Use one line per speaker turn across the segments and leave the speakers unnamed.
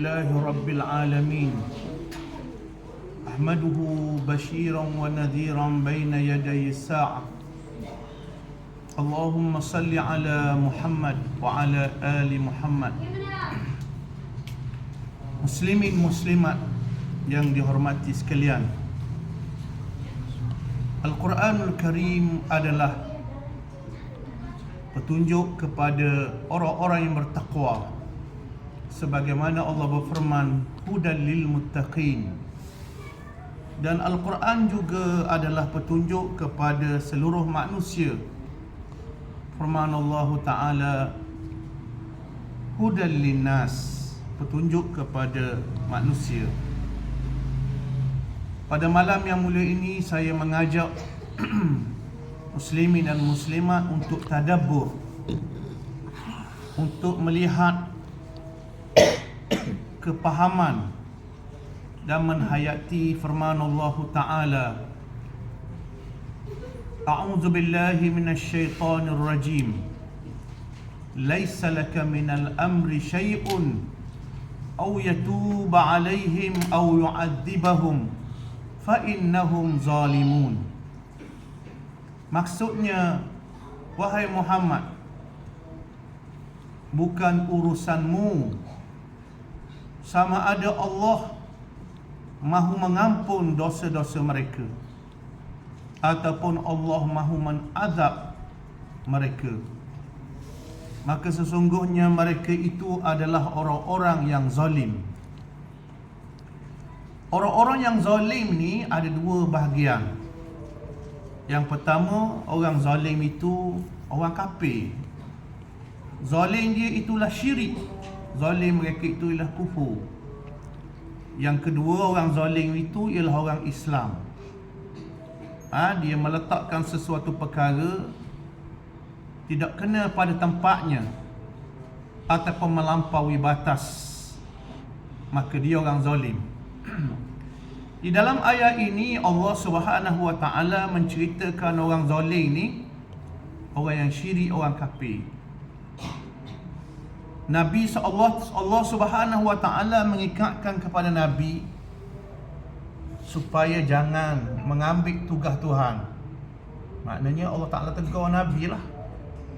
لله رب العالمين أحمده بشيرا ونذيرا بين يدي الساعة اللهم صل على محمد وعلى آل محمد Muslimin muslimat yang dihormati sekalian Al-Quranul Karim adalah petunjuk kepada orang-orang yang bertakwa sebagaimana Allah berfirman hudal lil muttaqin dan Al-Quran juga adalah petunjuk kepada seluruh manusia. Firman Allah taala hudal linnas petunjuk kepada manusia. Pada malam yang mulia ini saya mengajak muslimin dan muslimat untuk tadabbur untuk melihat kepahaman dan menhayati firman Allah Taala. A'udzu billahi minasyaitonir rajim. Laisa laka minal amri syai'un aw yatuba 'alaihim aw yu'adzibahum fa innahum zalimun. Maksudnya wahai Muhammad bukan urusanmu sama ada Allah mahu mengampun dosa-dosa mereka. Ataupun Allah mahu menazab mereka. Maka sesungguhnya mereka itu adalah orang-orang yang zalim. Orang-orang yang zalim ni ada dua bahagian. Yang pertama orang zalim itu orang kafir. Zalim dia itulah syirik zalim mereka itu ialah kufur. Yang kedua orang zalim itu ialah orang Islam. Ha, dia meletakkan sesuatu perkara tidak kena pada tempatnya ataupun melampaui batas maka dia orang zalim. Di dalam ayat ini Allah Subhanahu wa taala menceritakan orang zalim ni orang yang syirik orang kafir Nabi Allah Allah Subhanahu wa taala mengikatkan kepada Nabi supaya jangan mengambil tugas Tuhan. Maknanya Allah Taala tegur Nabi lah.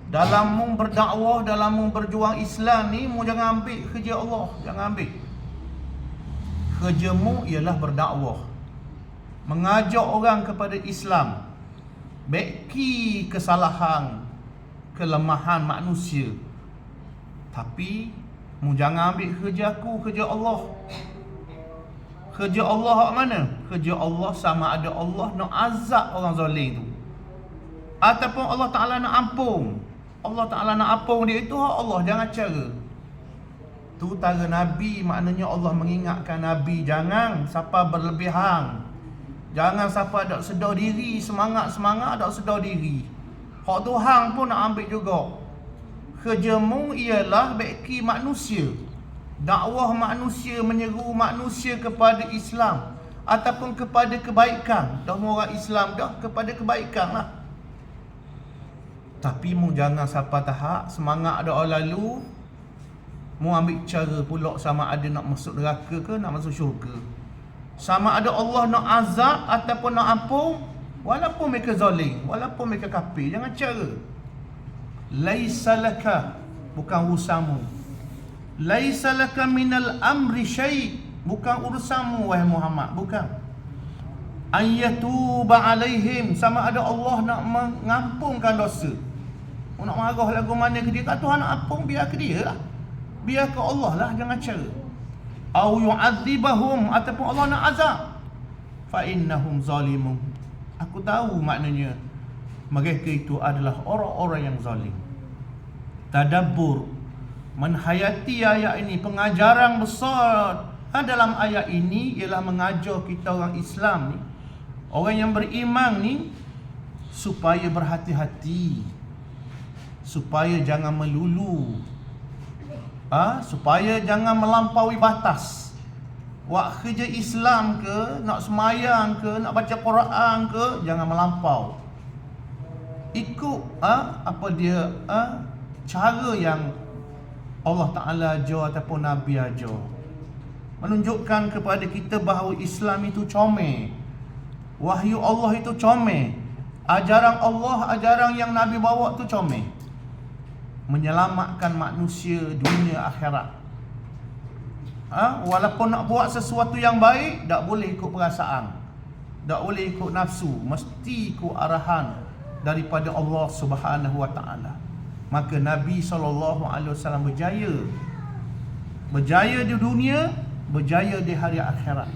Dalam mu berdakwah, dalam mu berjuang Islam ni, mu jangan ambil kerja Allah, jangan ambil. Kerjamu ialah berdakwah. Mengajak orang kepada Islam. Beki kesalahan, kelemahan manusia tapi mu jangan ambil kerja aku, kerja Allah. Kerja Allah hak mana? Kerja Allah sama ada Allah nak azab orang zalim tu. Ataupun Allah Taala nak ampun. Allah Taala nak ampun dia itu hak Allah, jangan cara. Tu tara Nabi maknanya Allah mengingatkan Nabi jangan siapa berlebihan. Jangan siapa ada sedar diri, semangat-semangat ada sedar diri. Hak Tuhan pun nak ambil juga kerjamu ialah beki manusia. Dakwah manusia menyeru manusia kepada Islam ataupun kepada kebaikan. Dah orang Islam dah kepada kebaikan lah. Tapi mu jangan siapa tahap semangat orang lalu. Mu ambil cara pula sama ada nak masuk neraka ke nak masuk syurga. Sama ada Allah nak azab ataupun nak ampun walaupun mereka zalim walaupun mereka kafir. Jangan cara laisa laka bukan urusanmu. Laisa laka minal amri syai bukan urusanmu wahai Muhammad bukan. Ayatuba alaihim sama ada Allah nak mengampunkan dosa. Nak marah lagu mana ke dia? Tuhan nak ampun biar ke dia lah. Biar ke Allah lah jangan cara. Au yu'adzibahum ataupun Allah nak azab. Fa innahum zalimun. Aku tahu maknanya mereka itu adalah orang-orang yang zalim. Tadabbur. Menhayati ayat ini. Pengajaran besar dalam ayat ini ialah mengajar kita orang Islam ni. Orang yang beriman ni supaya berhati-hati. Supaya jangan melulu. Ha? supaya jangan melampaui batas. Wak kerja Islam ke, nak semayang ke, nak baca Quran ke, jangan melampau. Ikut ha, apa dia ha, cara yang Allah Ta'ala ajar ataupun Nabi ajar. menunjukkan kepada kita bahawa Islam itu comel. Wahyu Allah itu comel. Ajaran Allah, ajaran yang Nabi bawa tu comel. Menyelamatkan manusia dunia akhirat. Ha? Walaupun nak buat sesuatu yang baik, tak boleh ikut perasaan. Tak boleh ikut nafsu, mesti ikut arahan daripada Allah Subhanahu Wa Taala. Maka Nabi sallallahu alaihi wasallam berjaya. Berjaya di dunia, berjaya di hari akhirat.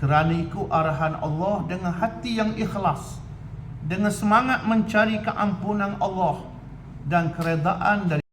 Kerana ikut arahan Allah dengan hati yang ikhlas, dengan semangat mencari keampunan Allah dan keredaan dari